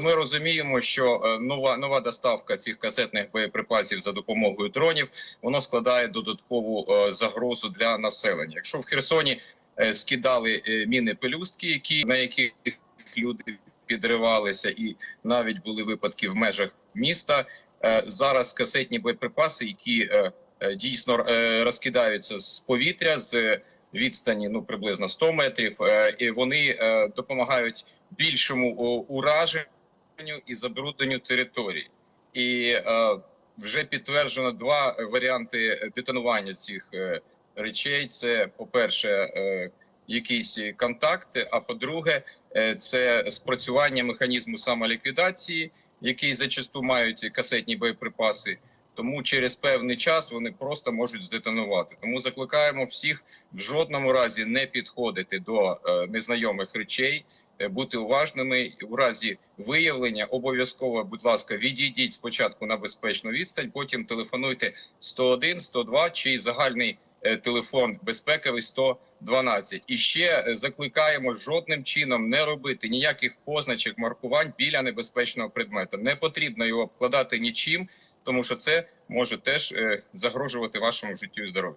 Ми розуміємо, що е, нова нова доставка цих касетних боєприпасів за допомогою дронів воно складає додаткову е, загрозу для населення. Якщо в Херсоні е, скидали міни пелюстки, які на яких люди підривалися, і навіть були випадки в межах міста. Зараз касетні боєприпаси, які дійсно розкидаються з повітря з відстані ну приблизно 100 метрів, і вони допомагають більшому о, ураженню і забрудненню території. І е, вже підтверджено два варіанти детонування цих е, речей. Це, по-перше, е, якісь контакти. А по-друге, е, це спрацювання механізму самоліквідації, який зачасту мають касетні боєприпаси. Тому через певний час вони просто можуть здетонувати. Тому закликаємо всіх в жодному разі не підходити до е, незнайомих речей, бути уважними у разі виявлення. Обов'язково, будь ласка, відійдіть спочатку на безпечну відстань, потім телефонуйте 101, 102 чи загальний е, телефон безпековий 112. І ще е, закликаємо жодним чином не робити ніяких позначок маркувань біля небезпечного предмета. Не потрібно його обкладати нічим, тому що це може теж е, загрожувати вашому життю і здоров'ю.